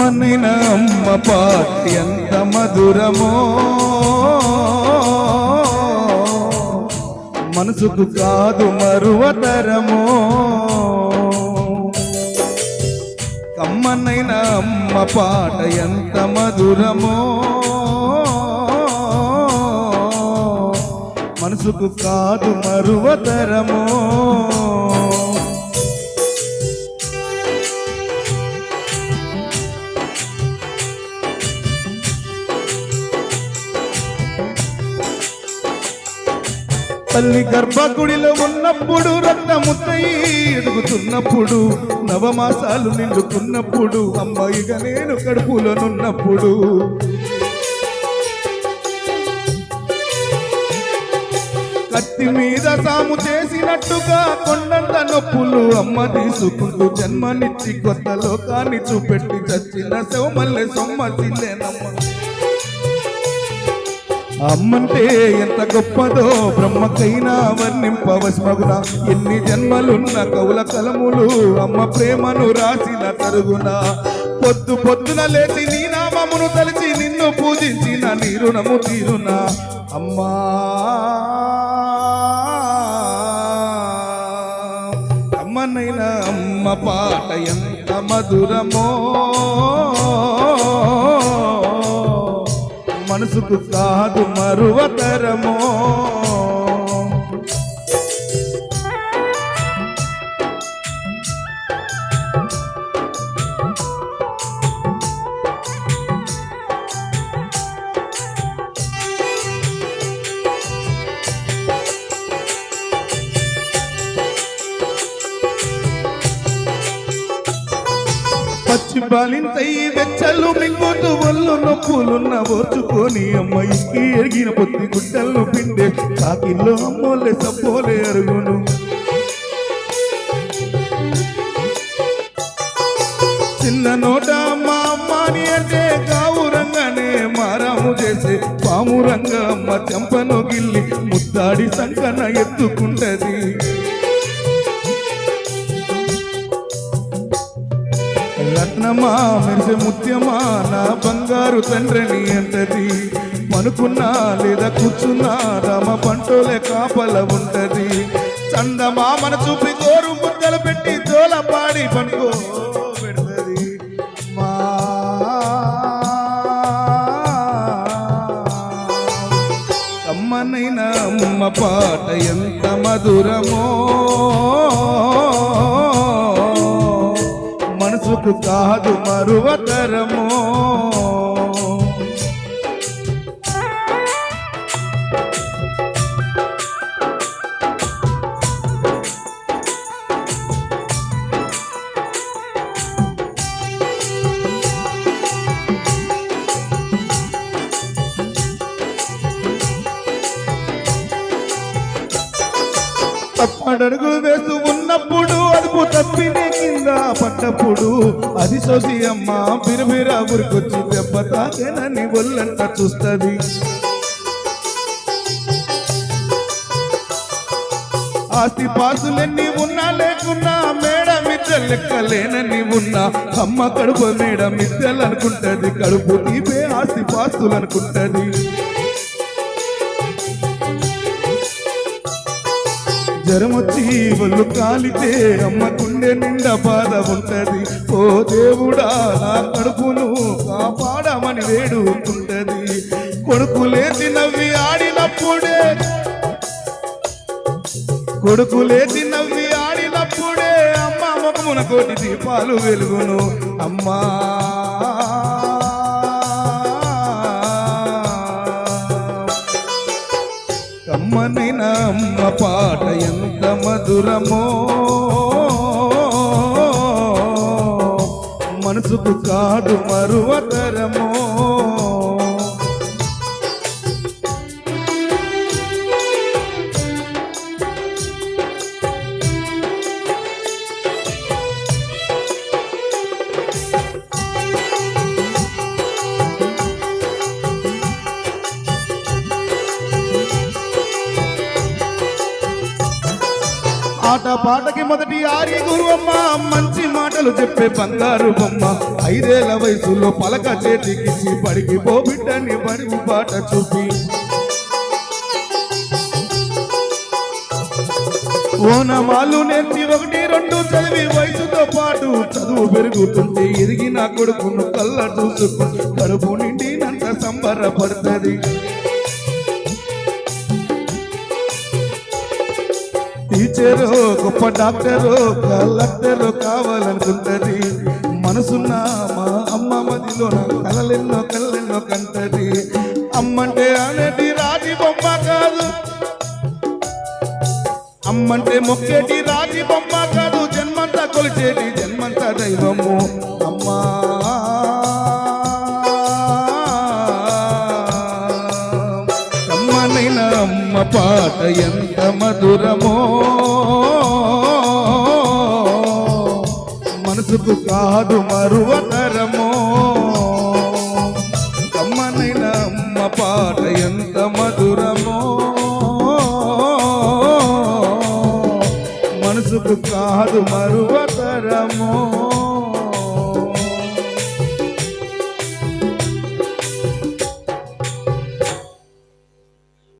కమ్మనైన అమ్మ పాటి ఎంత మధురమో. మనసుకు కాదు మరువతరమో. కమ్మనైన అమ్మ పాట ఎంత మధురమో. మనసుకు కాదు మరువతరమో. తల్లి గర్భగుడిలో ఉన్నప్పుడు రక్తముత్తయి ఎదుగుతున్నప్పుడు నవమాసాలు నిండుకున్నప్పుడు అమ్మాయిగా నేను కడుపులోనున్నప్పుడు కత్తి మీద సాము చేసినట్టుగా కొండంత నొప్పులు అమ్మ తీసుకుంటూ జన్మనిచ్చి కొత్త లోకాన్ని చూపెట్టి చచ్చిన శవమల్లె సొమ్మసిల్లేనమ్మ అమ్మంటే ఎంత గొప్పదో బ్రహ్మకైనా వర్ణింపవస్మగున ఎన్ని జన్మలున్న కవుల కలములు అమ్మ ప్రేమను రాసిన తరుగున. పొద్దు పొద్దున లేచి నీ నామమును తలిచి నిన్ను పూజించిన నీ రుణము తీరునా. అమ్మా. అమ్మనైనా అమ్మ పాట ఎంత మధురమో. మనసుకు కాదు మరువతరమో. బాలింతై వెచ్చలు మింగుతూ ఒళ్ళు నొప్పులున్న ఓర్చుకొని అమ్మాయికి ఎరిగిన పొత్తి గుడ్డలను పిండే కాకిల్లో అమ్మోలే సబ్బోలే అరుగును. చిన్న నోట మా అమ్మాని అంటే కావురంగానే మారాము చేసే పామురంగ అమ్మ చెంపను గిల్లి ముద్దాడి సంకన ఎత్తుకుంటది. రత్నమా మెరిసే ముత్యమా నా బంగారు తండ్రిని ఎంతది? పనుకున్నా లేదా కూర్చున్నా రామ పంటలే కాపల ఉంటది. చందమామన చూపి గోరు ముద్దలు పెట్టి తోల పాడి పనుకో పెడుతుంది. మా కమ్మనైన అమ్మ పాట ఎంత మధురమో. తప్పు కాదు మరువతరమో. తప్పడడుగులు వేస్తూ ఉన్నప్పుడు అదుపు తప్పినే కింద పడ్డప్పుడు అది సోసి అమ్మ బిరబిరా ఉరికొచ్చి దెబ్బ తాకేనని ఒళ్ళంట చూస్తుంది. ఆస్తి పాసులన్నీ ఉన్నా లేకున్నా మేడ మిద్ద లెక్కలేనని ఉన్నా అమ్మ కడుపు మేడ మిద్దెలు అనుకుంటది కడుపు తీపే ఆస్తి పాస్తులు అనుకుంటది జ్వరమొచ్చి ఒళ్ళు కాలితే అమ్మ గుండె నిండా బాధ ఉంటది. ఓ దేవుడా నా కడుపును కాపాడమని వేడుకుంటది. కొడుకు లేచి నవ్వి ఆడినప్పుడే కొడుకు లేచి నవ్వి ఆడినప్పుడే అమ్మ ముఖమున కోటి దీపాలు వెలుగును. అమ్మా. కమ్మనైన అమ్మ పాట ఎంత మధురమో. మనసుకు కాదు మరువతరమో. పాట పాటకి మొదటి ఆర్య గురువమ్మ మంచి మాటలు చెప్పే బంగారు బొమ్మ. ఐదేళ్ళ వయసులో పలక చేతికిచ్చి పడికి పోబిడ్డని బడి పాట చూపి. ఓనమాలు నేర్చి ఒకటి రెండు చదివి వయసుతో పాటు చదువు పెరుగుతుంటే ఎదిగిన కొడుకును కళ్ళ చూసుకుని కడుపు నిండినంత సంబరపడుతుంది. టీచరు గొప్ప డాక్టరు కలెక్టరు కావాలనుకుంటది. మనసున్న మా అమ్మ మదిలో కలలెన్నో కళ్ళెన్నో కంటది. అమ్మంటే అనేది రాజీ బొమ్మ కాదు. అమ్మంటే మొక్కేటి రాజీ బొమ్మ కాదు. జన్మంతా కొలిచేటి జన్మంతా దైవము. అమ్మా. అమ్మనైనా అమ్మ పాట ఎంత మధురమో. మనసుకు కాదు మరువతరమో. అమ్మనైన అమ్మ పాట ఎంత మధురమో. మనసుకు కాదు మరువతరమో.